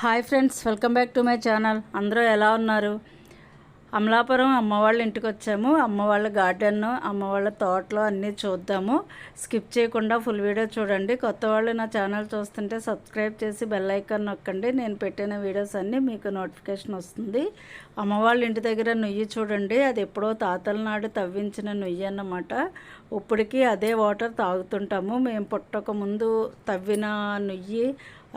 Hi friends welcome back to my channel. అందరూ ఎలా ఉన్నారు? అమలాపురం అమ్మ వాళ్ళ ఇంటికి వచ్చాము. అమ్మ వాళ్ళ గార్డెన్ అమ్మ వాళ్ళ తోటలో అన్నీ చూద్దాము. స్కిప్ చేయకుండా ఫుల్ వీడియో చూడండి. కొత్త వాళ్ళు నా ఛానల్ చూస్తుంటే సబ్స్క్రైబ్ చేసి బెల్ ఐకాన్ నొక్కండి. నేను పెట్టిన వీడియోస్ అన్నీ మీకు నోటిఫికేషన్ వస్తుంది. అమ్మ వాళ్ళ ఇంటి దగ్గర నుయ్యి చూడండి. అది ఎప్పుడో తాతల నాడు తవ్వించిన నుయ్యి అన్నమాట. ఇప్పటికీ అదే వాటర్ తాగుతుంటాము. మేము పుట్టక ముందు తవ్విన నుయ్యి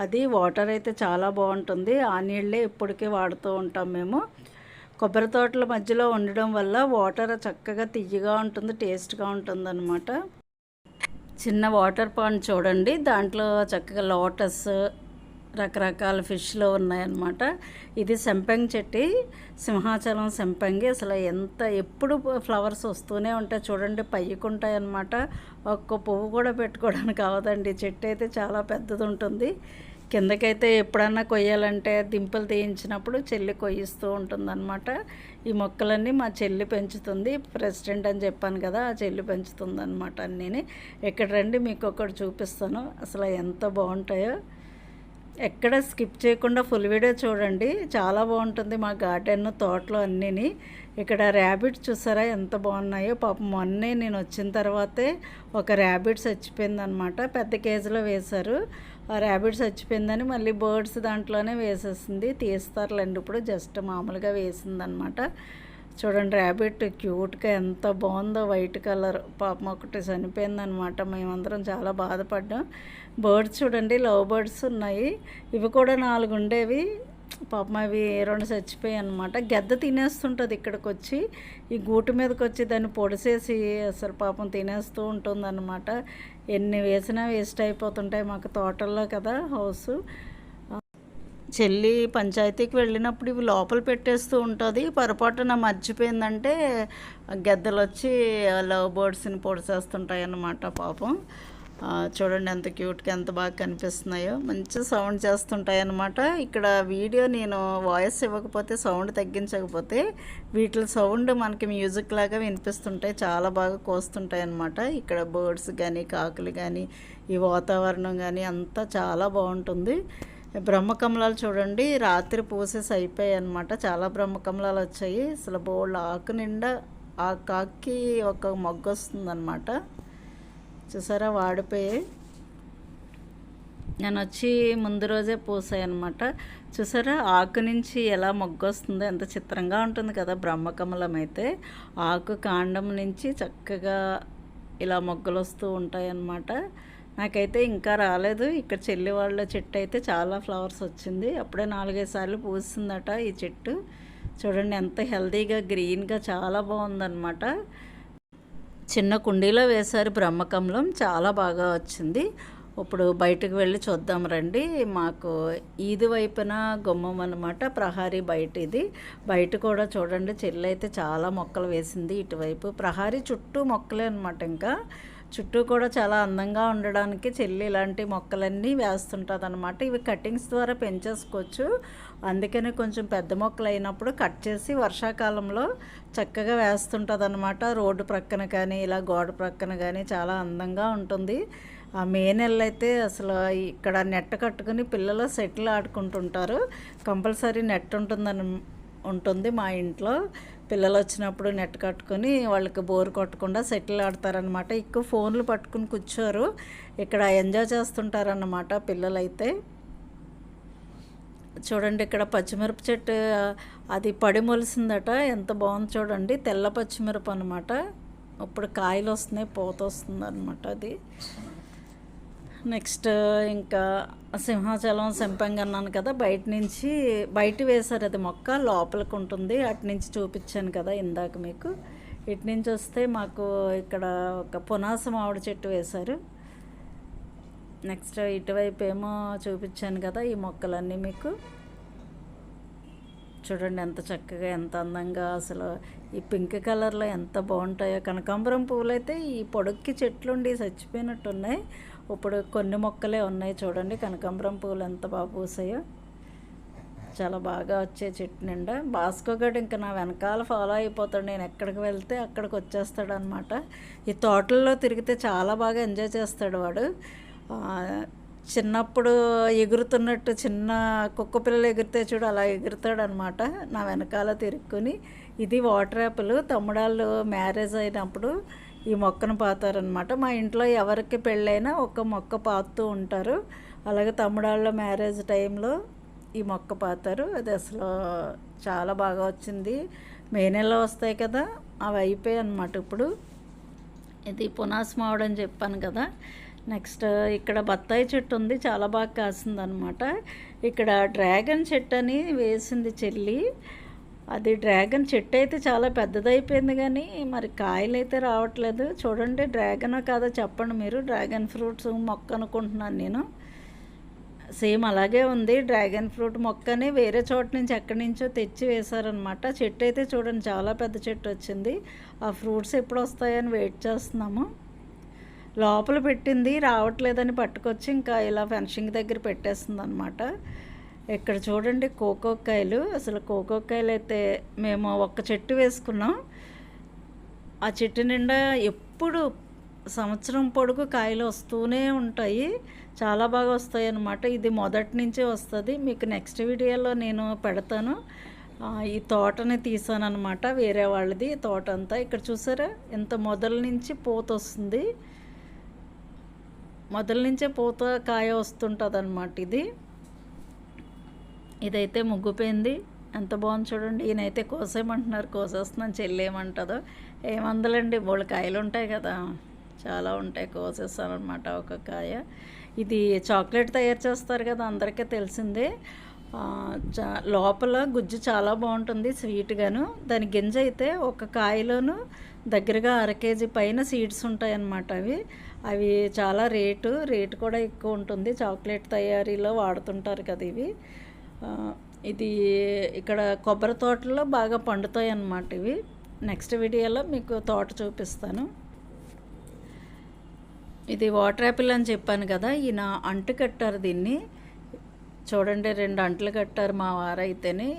అది వాటర్ అయితే చాలా బాగుంటుంది. ఆ నీళ్ళే ఇప్పటికీ వాడుతూ ఉంటాం మేము. కొబ్బరి తోటల మధ్యలో ఉండడం వల్ల వాటర్ చక్కగా తియ్యగా ఉంటుంది టేస్ట్గా ఉంటుంది అనమాట చిన్న వాటర్ పాండ్ చూడండి. దాంట్లో చక్కగా లోటస్ రకరకాల ఫిష్లు ఉన్నాయన్నమాట. ఇది సెంపంగి చెట్టి సింహాచలం సెంపంగి. అసలు ఎంత ఎప్పుడు ఫ్లవర్స్ వస్తూనే ఉంటాయి చూడండి. పైకి ఉంటాయి అన్నమాట ఒక్క పువ్వు కూడా పెట్టుకోవడానికి అవదండి. చెట్టు అయితే చాలా పెద్దది ఉంటుంది కిందకైతే ఎప్పుడన్నా కొయ్యాలంటే దింపులు తీయించినప్పుడు చెల్లి కొయ్యిస్తూ ఉంటుందన్నమాట. ఈ మొక్కలన్నీ మా చెల్లి పెంచుతుంది. ప్రెసిడెంట్ అని చెప్పాను కదా ఆ చెల్లి పెంచుతుంది అనమాట అన్నీ ఇక్కడ రండి మీకు ఒకటి చూపిస్తాను. అసలు ఎంత బాగుంటాయో. ఎక్కడ స్కిప్ చేయకుండా ఫుల్ వీడియో చూడండి. చాలా బాగుంటుంది మా గార్డెన్ తోటలో అన్నీని. ఇక్కడ ర్యాబిట్ చూసారా ఎంత బాగున్నాయో. పాపం మొన్నే నేను వచ్చిన తర్వాతే ఒక ర్యాబిట్ చచ్చిపోయిందనమాట పెద్ద కేజీలో వేశారు. ర్యాబిట్ చచ్చిపోయిందని మళ్ళీ బర్డ్స్ దాంట్లోనే వేసేసింది. తీస్తారులేండి ఇప్పుడు జస్ట్ మామూలుగా వేసిందనమాట. చూడండి ర్యాబిట్ క్యూట్గా ఎంత బాగుందో వైట్ కలర్ పాపం ఒకటి చనిపోయిందనమాట. మేమందరం చాలా బాధపడ్డాం. బర్డ్స్ చూడండి లవ్ బర్డ్స్ ఉన్నాయి. ఇవి కూడా నాలుగు ఉండేవి. పాపం అవి రెండు చచ్చిపోయాయి అనమాట. గెద్ద తినేస్తుంటుంది ఇక్కడికి వచ్చి ఈ గూటు మీదకి వచ్చి దాన్ని పొడిసేసి అసలు పాపం తినేస్తూ ఉంటుందన్నమాట ఎన్ని వేసినా వేస్ట్ అయిపోతుంటాయి మాకు తోటల్లో కదా హౌస్. చెల్లి పంచాయతీకి వెళ్ళినప్పుడు ఇవి లోపల పెట్టేస్తూ ఉంటుంది. పొరపాటున మర్చిపోయిందంటే గెద్దలు వచ్చి లవ్ బర్డ్స్ని పొడిచేస్తుంటాయి అన్నమాట పాపం. చూడండి ఎంత క్యూట్గా ఎంత బాగా కనిపిస్తున్నాయో. మంచి సౌండ్ చేస్తుంటాయి అన్నమాట ఇక్కడ వీడియో నేను వాయిస్ ఇవ్వకపోతే సౌండ్ తగ్గించకపోతే వీటి సౌండ్ మనకి మ్యూజిక్ లాగా వినిపిస్తుంటాయి. చాలా బాగా కోస్తుంటాయి అన్నమాట ఇక్కడ బర్డ్స్ కానీ కాకులు కానీ ఈ వాతావరణం కానీ అంతా చాలా బాగుంటుంది. బ్రహ్మకమలాలు చూడండి రాత్రి పూసేసి అయిపోయాయి అనమాట చాలా బ్రహ్మకమలాలు వచ్చాయి. అసలు బోల్డ్ ఆకు నిండా ఆ కాకి ఒక మొగ్గ వస్తుందన్నమాట. చూసారా వాడిపోయి నేను వచ్చి ముందు రోజే పూసాయి అనమాట చూసారా ఆకు నుంచి ఎలా మొగ్గొస్తుందో ఎంత చిత్రంగా ఉంటుంది కదా బ్రహ్మకమలం అయితే ఆకు కాండం నుంచి చక్కగా ఇలా మొగ్గలు వస్తూ ఉంటాయి అన్నమాట నాకైతే ఇంకా రాలేదు. ఇక్కడ చెల్లి వాళ్ళ చెట్టు అయితే చాలా ఫ్లవర్స్ వచ్చింది. అప్పుడే నాలుగైదు సార్లు పూసిందట ఈ చెట్టు. చూడండి ఎంత హెల్తీగా గ్రీన్గా చాలా బాగుందన్నమాట చిన్న కుండీలో వేశారు బ్రహ్మకమలం. చాలా బాగా వచ్చింది. ఇప్పుడు బయటకు వెళ్ళి చూద్దాం రండి. మాకు ఈది వైపున గుమ్మం అనమాట ప్రహారీ బయట ఇది. బయట కూడా చూడండి చెల్లి అయితే చాలా మొక్కలు వేసింది ఇటువైపు. ప్రహారీ చుట్టూ మొక్కలే అనమాట ఇంకా. చుట్టూ కూడా చాలా అందంగా ఉండడానికి చెల్లి ఇలాంటి మొక్కలన్నీ వేస్తుంటుంది అనమాట ఇవి కటింగ్స్ ద్వారా పెంచేసుకోవచ్చు. అందుకని కొంచెం పెద్ద మొక్కలు అయినప్పుడు కట్ చేసి వర్షాకాలంలో చక్కగా వేస్తుంటుంది అనమాట రోడ్డు ప్రక్కన కానీ ఇలా గోడ ప్రక్కన కానీ చాలా అందంగా ఉంటుంది. ఆ మే నెల అయితే అసలు ఇక్కడ నెట్ కట్టుకుని పిల్లలు సెటిల్ ఆడుకుంటుంటారు. కంపల్సరీ నెట్ ఉంటుందని ఉంటుంది మా ఇంట్లో. పిల్లలు వచ్చినప్పుడు నెట్ కట్టుకొని వాళ్ళకి బోర్ కొట్టకుండా సెటిల్ ఆడతారనమాట ఎక్కువ ఫోన్లు పట్టుకుని కూర్చోరు. ఇక్కడ ఎంజాయ్ చేస్తుంటారన్నమాట పిల్లలైతే. చూడండి ఇక్కడ పచ్చిమిరప చెట్టు అది పడి మొలిసిందట. ఎంత బాగుంది చూడండి. తెల్ల పచ్చిమిరప అనమాట ఇప్పుడు కాయలు వస్తున్నాయి పోత వస్తుంది అనమాట అది. నెక్స్ట్ ఇంకా సింహాచలం సింపంగి అన్నాను కదా బయట నుంచి బయట వేశారు అది మొక్క లోపలికి ఉంటుంది. అటు నుంచి చూపించాను కదా ఇందాక మీకు. ఇటు నుంచి వస్తే మాకు ఇక్కడ ఒక పునాస మామిడి చెట్టు వేశారు. నెక్స్ట్ ఇటువైపు ఏమో చూపించాను కదా ఈ మొక్కలన్నీ మీకు. చూడండి ఎంత చక్కగా ఎంత అందంగా అసలు. ఈ పింక్ కలర్లో ఎంత బాగుంటాయో. కనకాంబరం పువ్వులు అయితే ఈ పొడుక్కి చెట్లుండి చచ్చిపోయినట్టు ఉన్నాయి ఇప్పుడు కొన్ని మొక్కలే ఉన్నాయి చూడండి. కనకాంబరం పూలు ఎంత బాగా పూసాయో. చాలా బాగా వచ్చే చెట్టు నిండా. భాస్కో గడు ఇంకా నా వెనకాల ఫాలో అయిపోతాడు. నేను ఎక్కడికి వెళ్తే అక్కడికి వచ్చేస్తాడు అనమాట ఈ తోటల్లో తిరిగితే చాలా బాగా ఎంజాయ్ చేస్తాడు వాడు. చిన్నప్పుడు ఎగురుతున్నట్టు చిన్న కుక్క పిల్లలు ఎగిరితే చూడు అలా ఎగురుతాడు అనమాట నా వెనకాల తిరుక్కొని. ఇది వాటర్ యాపిల్. తమ్ముడాళ్ళు మ్యారేజ్ అయినప్పుడు ఈ మొక్కను పాతారనమాట మా ఇంట్లో ఎవరికి పెళ్ళైనా ఒక మొక్క పాతూ ఉంటారు. అలాగే తమ్ముడాళ్ళ మ్యారేజ్ టైంలో ఈ మొక్క పాతారు. అది అసలు చాలా బాగా వచ్చింది. మే నెలలో వస్తాయి కదా అవి అయిపోయాయి అనమాట ఇప్పుడు. ఇది పునాస్ మామిడి అని చెప్పాను కదా. నెక్స్ట్ ఇక్కడ బత్తాయి చెట్టు ఉంది చాలా బాగా కాసింది అనమాట ఇక్కడ డ్రాగన్ చెట్టు అని వేసింది చెల్లి. అది డ్రాగన్ చెట్టు అయితే చాలా పెద్దదైపోయింది కానీ మరి కాయలు అయితే రావట్లేదు. చూడండి డ్రాగన్ కాదో చెప్పండి మీరు. డ్రాగన్ ఫ్రూట్స్ మొక్క అనుకుంటున్నాను నేను. సేమ్ అలాగే ఉంది. డ్రాగన్ ఫ్రూట్ మొక్కని వేరే చోట నుంచి ఎక్కడి నుంచో తెచ్చి వేశారనమాట. చెట్టు అయితే చూడండి చాలా పెద్ద చెట్టు వచ్చింది. ఆ ఫ్రూట్స్ ఎప్పుడు వస్తాయని వెయిట్ చేస్తున్నాము. లోపల పెట్టింది రావట్లేదని పట్టుకొచ్చి ఇంకా ఇలా ఫెన్షింగ్ దగ్గర పెట్టేస్తుంది అనమాట ఇక్కడ చూడండి కోకోకాయలు అసలు కోకోకాయలు అయితే మేము ఒక్క చెట్టు వేసుకున్నాం. ఆ చెట్టు నిండా ఎప్పుడు సంవత్సరం పొడుగు కాయలు వస్తూనే ఉంటాయి. చాలా బాగా వస్తాయి అన్నమాట. ఇది మొదటి నుంచే వస్తుంది. మీకు నెక్స్ట్ వీడియోలో నేను పెడతాను. ఈ తోటని తీసాను అనమాట వేరే వాళ్ళది తోట అంతా. ఇక్కడ చూసారా? ఎంత మొదల నుంచి పూత వస్తుంది. మొదల నుంచే పూత కాయ వస్తుంటుంది అన్నమాట ఇది. ఇదైతే ముగ్గుపోయింది. ఎంత బాగుంది చూడండి. ఈయనైతే కోసేయమంటున్నారు. కోసేస్తున్నాను చెల్లేమంటుందో ఏమందలండి? బోళ్ళు కాయలు ఉంటాయి కదా. చాలా ఉంటాయి. కోసేస్తాను అనమాట ఒక కాయ. ఇది చాక్లెట్ తయారు చేస్తారు కదా. అందరికీ తెలిసిందే. చా లోపల గుజ్జు చాలా బాగుంటుంది. స్వీట్గాను. దాని గింజ అయితే ఒక కాయలోను దగ్గరగా అర కేజీ పైన సీడ్స్ ఉంటాయి అన్నమాట అవి. అవి చాలా రేటు. రేటు కూడా ఎక్కువ ఉంటుంది. చాక్లెట్ తయారీలో వాడుతుంటారు కదా ఇవి. ఇది ఇక్కడ కొబ్బరి తోటలో బాగా పండుతాయి అన్నమాట ఇవి. నెక్స్ట్ వీడియోలో మీకు తోట చూపిస్తాను. ఇది వాటర్ యాపిల్ అని చెప్పాను కదా ఈయన అంటు కట్టారు దీన్ని. చూడండి రెండు అంట్లు కట్టారు మా వారైతేనే.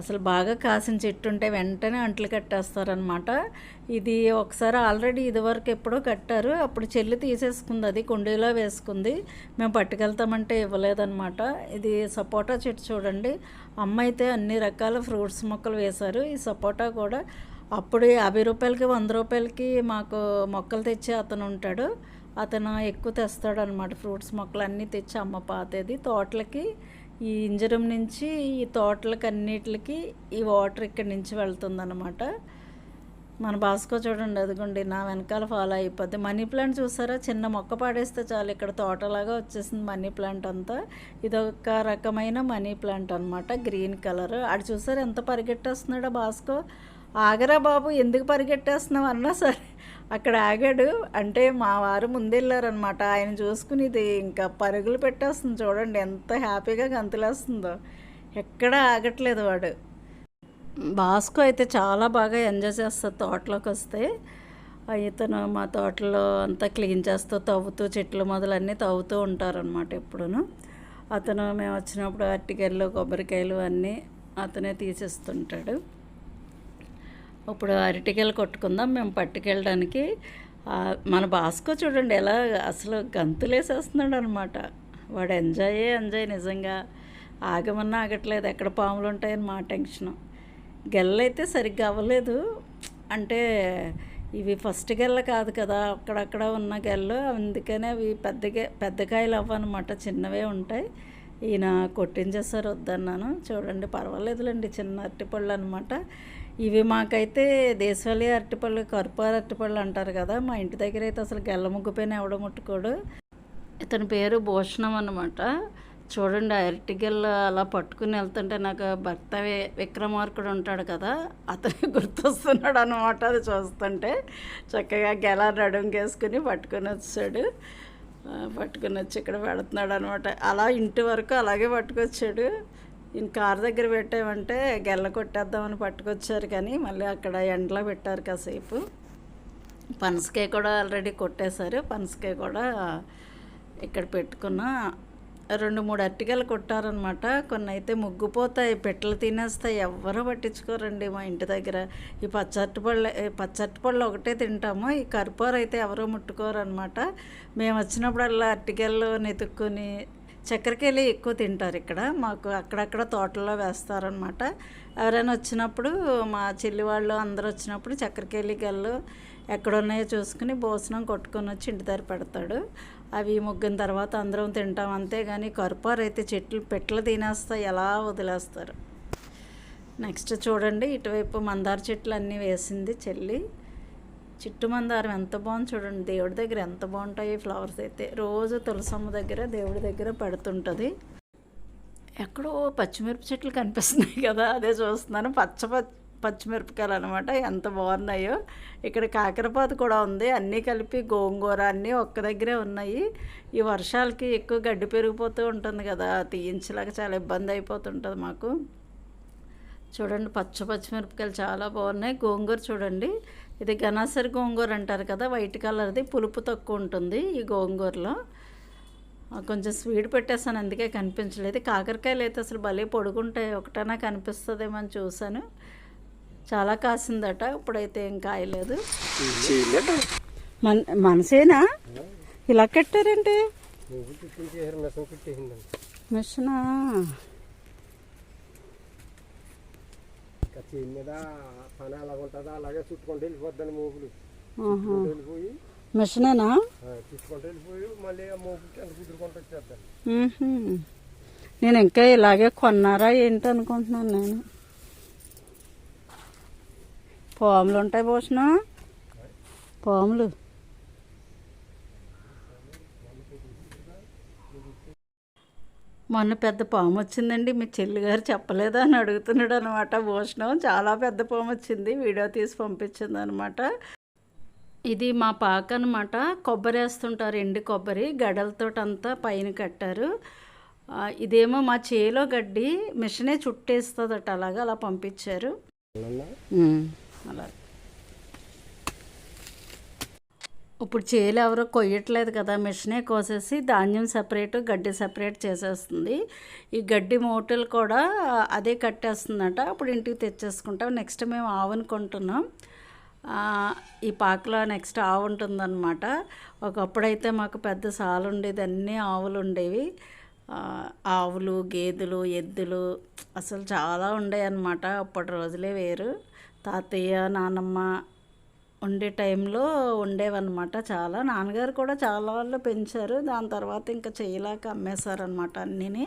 అసలు బాగా కాసిన చెట్టు ఉంటే వెంటనే అంట్లు కట్టేస్తారనమాట ఇది ఒకసారి ఆల్రెడీ ఇదివరకు ఎప్పుడో కట్టారు. అప్పుడు చెల్లి తీసేసుకుంది అది కుండీలో వేసుకుంది. మేము పట్టుకెళ్తామంటే ఇవ్వలేదన్నమాట. ఇది సపోటా చెట్టు చూడండి. అమ్మ అయితే అన్ని రకాల ఫ్రూట్స్ మొక్కలు వేశారు. ఈ సపోటా కూడా అప్పుడు యాభై రూపాయలకి వంద రూపాయలకి మాకు మొక్కలు తెచ్చే అతను ఉంటాడు. అతను ఎక్కువ తెస్తాడనమాట ఫ్రూట్స్ మొక్కలు అన్నీ తెచ్చి అమ్మ పాతేది. తోటలకి ఈ ఇంజరం నుంచి ఈ తోటలకి అన్నిటికి ఈ వాటర్ ఇక్కడి నుంచి వెళ్తుందన్నమాట. మన బాస్కో చూడండి అదిగోండి నా వెనకాల ఫాలో అయిపోద్ది. మనీ ప్లాంట్ చూసారా? చిన్న మొక్క పాడేస్తే చాలు ఇక్కడ తోటలాగా వచ్చేసింది మనీ ప్లాంట్ అంతా. ఇది ఒక రకమైన మనీ ప్లాంట్ అనమాట గ్రీన్ కలర్. ఆడు చూసారు ఎంత పరిగెట్టేస్తున్నాడో బాస్కో? ఆగరా బాబు ఎందుకు పరిగెట్టేస్తున్నావు అన్నా సరే. అక్కడ ఆగాడు. అంటే మా వారు ముందెళ్ళారనమాట ఆయన చూసుకుని ఇది ఇంకా పరుగులు పెట్టేస్తుంది చూడండి ఎంత హ్యాపీగా గంతులేస్తుందో. ఎక్కడ ఆగట్లేదు వాడు. బాస్కో అయితే చాలా బాగా ఎంజాయ్ చేస్తుంది తోటలోకి వస్తే ఇతను మా తోటలో అంతా క్లీన్ చేస్తూ తవ్వుతూ చెట్లు మొదలన్నీ తవ్వుతూ ఉంటారనమాట ఎప్పుడూ అతను మేము వచ్చినప్పుడు అరటికాయలు కొబ్బరికాయలు అన్నీ అతనే తీసేస్తుంటాడు. ఇప్పుడు అరటికాయలు కొట్టుకుందాం మేము పట్టుకెళ్ళడానికి. మన భాస్కో చూడండి ఎలా అసలు గంతులేసేస్తున్నాడు అనమాట వాడు ఎంజాయే ఎంజాయ్ నిజంగా. ఆగమన్నా ఆగట్లేదు ఎక్కడ పాములు ఉంటాయని మా టెన్షన్. గెల్లైతే సరిగ్గా అవ్వలేదు. అంటే ఇవి ఫస్ట్ గెల్ల కాదు కదా అక్కడక్కడ ఉన్న గెల్లు. అందుకనే అవి పెద్ద పెద్ద కాయలు అవ్వనమాట చిన్నవే ఉంటాయి. ఈయన కొట్టించేసారు వద్దన్నాను. చూడండి పర్వాలేదులేండి చిన్న అరటిపళ్ళు అనమాట. ఇవి మాకైతే దేశవాళీ అరటిపళ్ళు కర్పూర అరటిపళ్ళు అంటారు కదా మా ఇంటి దగ్గర అయితే అసలు గెల్ల ముగ్గుపోయిన ఎవడ ముట్టుకోడు. ఇతని పేరు భూషణం అనమాట చూడండి అరటి గెల్ల అలా పట్టుకుని వెళ్తుంటే నాకు భర్త విక్రమార్కుడు ఉంటాడు కదా అతనే గుర్తొస్తున్నాడు అనమాట అది చూస్తుంటే. చక్కగా గెల నడుంకేసుకుని పట్టుకొని వచ్చాడు. పట్టుకుని పట్టుకొని వచ్చి ఇక్కడ పెడుతున్నాడు అనమాట అలా ఇంటి వరకు అలాగే పట్టుకొచ్చాడు. ఈయన కారు దగ్గర పెట్టామంటే గెల్ల కొట్టేద్దామని పట్టుకొచ్చారు కానీ మళ్ళీ అక్కడ ఎండలో పెట్టారు కాసేపు. పనసకాయ కూడా ఆల్రెడీ కొట్టేశారు. పనసకాయ కూడా ఇక్కడ పెట్టుకున్న రెండు మూడు అట్టికలు కొట్టారనమాట కొన్ని అయితే ముగ్గుపోతాయి పెట్టలు తినేస్తాయి. ఎవ్వరూ పట్టించుకోరండి మా ఇంటి దగ్గర. ఈ పచ్చటి పళ్ళు పచ్చటి పళ్ళు ఒకటే తింటాము. ఈ కర్పూర అయితే ఎవరూ ముట్టుకోరనమాట మేము వచ్చినప్పుడల్లా అరటికాయలు నెతుక్కుని చక్కెరకేళి ఎక్కువ తింటారు ఇక్కడ. మాకు అక్కడక్కడ తోటల్లో వేస్తారనమాట ఎవరైనా వచ్చినప్పుడు మా చెల్లి వాళ్ళు అందరూ వచ్చినప్పుడు చక్కెరకేళి గల్లు ఎక్కడ ఉన్నాయో చూసుకుని భోజనం కొట్టుకొని వచ్చి ఇంటి దగ్గర పెడతాడు. అవి ముగ్గిన తర్వాత అందరం తింటాం. అంతేగాని కర్పూర అయితే చెట్లు పెట్లు తినేస్తాయి. ఎలా వదిలేస్తారు? నెక్స్ట్ చూడండి. ఇటువైపు మందార చెట్లు అన్నీ వేసింది చెల్లి. చిట్టు మందారం ఎంత బాగుంది చూడండి. దేవుడి దగ్గర ఎంత బాగుంటాయి ఫ్లవర్స్ అయితే. రోజు తులసమ్మ దగ్గర దేవుడి దగ్గర పెడుతుంటుంది. ఎక్కడో పచ్చిమిరప చెట్లు కనిపిస్తున్నాయి కదా అదే చూస్తున్నాను. పచ్చ పచ్చ పచ్చిమిరపకాయలు అనమాట ఎంత బాగున్నాయో. ఇక్కడ కాకరపాత కూడా ఉంది. అన్నీ కలిపి గోంగూర అన్నీ ఒక్క దగ్గరే ఉన్నాయి. ఈ వర్షాలకి ఎక్కువ గడ్డి పెరిగిపోతూ ఉంటుంది కదా తీయించలేక చాలా ఇబ్బంది అయిపోతుంటుంది మాకు. చూడండి పచ్చ పచ్చిమిరపకాయలు చాలా బాగున్నాయి. గోంగూర చూడండి. ఇది గనాసరి గోంగూర అంటారు కదా వైట్ కలర్ది పులుపు తక్కువ ఉంటుంది ఈ గోంగూరలో. కొంచెం స్వీట్ పెట్టేస్తాను అందుకే కనిపించలేదు. కాకరకాయలు అయితే అసలు భలే పొడుగుంటాయి ఒకటైనా కనిపిస్తుందేమో అని చూశాను. చాలా కాసిందట ఇప్పుడైతే ఏం కాయలేదు. మన మనసేనా ఇలా చుట్టించేసారు మిషన్ చుట్టేసిందండి మిషనా ఇంకా చేయి మీద పని ఎలా ఉంటుందో అలాగే చుట్టుకుంటూ వెళ్ళిపోద్దండి మోపులు. చుట్టుకుంటూ వెళ్ళిపోయి మిషనేనా? చుట్టుకుంటూ వెళ్ళిపోయి మళ్ళీ ఆ మోపు కింద కుదురుకుంటూ వచ్చేద్దాం. నేను ఇంకా ఇలాగే కొన్నారా ఏంటి అనుకుంటున్నాను నేను? పాములు ఉంటాయి భూషణ? పాములు. మొన్న పెద్ద పాము వచ్చిందండి మీ చెల్లి గారు చెప్పలేదా అని అడుగుతున్నాడు అనమాట భూషణం చాలా పెద్ద పాము వచ్చింది వీడియో తీసి పంపించింది అనమాట ఇది మా పాక అనమాట కొబ్బరి వేస్తుంటారు ఎండు కొబ్బరి గడలతో అంతా పైన కట్టారు. ఇదేమో మా చేలో గడ్డి మిషనే చుట్టేస్తుందట అలాగా అలా పంపించారు. అలా. ఇప్పుడు చేలు ఎవరో కొయ్యట్లేదు కదా మిషనే కోసేసి ధాన్యం సపరేట్ గడ్డి సపరేట్ చేసేస్తుంది. ఈ గడ్డి మూటలు కూడా అదే కట్టేస్తుందట. అప్పుడు ఇంటికి తెచ్చేసుకుంటాం. నెక్స్ట్ మేము ఆవును కొంటున్నాం. ఈ పాకలో నెక్స్ట్ ఆవు ఉంటుందన్నమాట. ఒకప్పుడైతే మాకు పెద్ద సాలు ఉండేది అన్నీ ఆవులు ఉండేవి. ఆవులు గేదెలు ఎద్దులు అసలు చాలా ఉండేవి అన్నమాట అప్పటి రోజులే వేరు. తాతయ్య నానమ్మ ఉండే టైంలో ఉండేవన్నమాట. చాలా నాన్నగారు కూడా చాలా వాళ్ళు పెంచారు. దాని తర్వాత ఇంకా చేయలేక అమ్మేశారనమాట అన్నీని.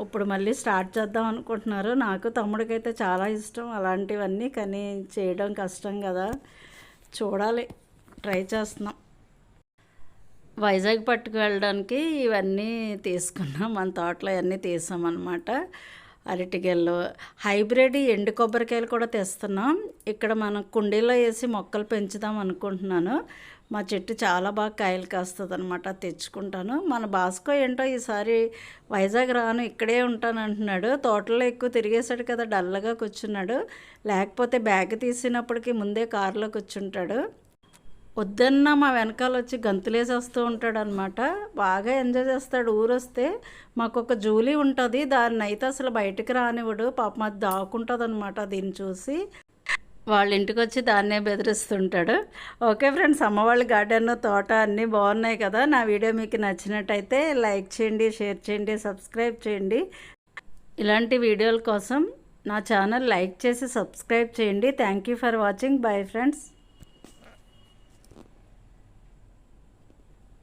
ఇప్పుడు మళ్ళీ స్టార్ట్ చేద్దాం అనుకుంటున్నారు. నాకు తమ్ముడికైతే చాలా ఇష్టం. అలాంటివన్నీ కానీ చేయడం కష్టం కదా. చూడాలి. ట్రై చేస్తున్నాం. వైజాగ్ పట్టుకు వెళ్ళడానికి ఇవన్నీ తీసుకున్నాం. మన తోటలో ఇవన్నీ తీసామన్నమాట. అరటికాయలు హైబ్రిడ్ ఎండు కొబ్బరికాయలు కూడా తెస్తున్నాం. ఇక్కడ మనం కుండీలో వేసి మొక్కలు పెంచుదాం అనుకుంటున్నాను. మా చెట్టు చాలా బాగా కాయలు కాస్తుంది అనమాట తెచ్చుకుంటాను. మన బాస్కో ఏంటో ఈసారి వైజాగ్ రాను ఇక్కడే ఉంటాను అంటున్నాడు. తోటలో ఎక్కువ తిరిగేశాడు కదా డల్గా కూర్చున్నాడు. లేకపోతే బ్యాగ్ తీసినప్పటికీ ముందే కారులో కూర్చుంటాడు. వద్దన్న మా వెనకాల వచ్చి గంతులేసి వస్తూ ఉంటాడు అనమాట బాగా ఎంజాయ్ చేస్తాడు. ఊరొస్తే మాకు ఒక జూలీ ఉంటుంది. దాన్ని అయితే అసలు బయటకు రానివ్వడు. పాపం అది దాక్కుంటుంది అనమాట దీన్ని చూసి. వాళ్ళ ఇంటికి వచ్చి దాన్నే బెదిరిస్తుంటాడు. ఓకే ఫ్రెండ్స్ అమ్మవాళ్ళ గార్డెన్ తోట అన్నీ బాగున్నాయి కదా? నా వీడియో మీకు నచ్చినట్టయితే లైక్ చేయండి షేర్ చేయండి సబ్స్క్రైబ్ చేయండి. ఇలాంటి వీడియోల కోసం నా ఛానల్ లైక్ చేసి సబ్స్క్రైబ్ చేయండి. Thank you for watching. Bye friends.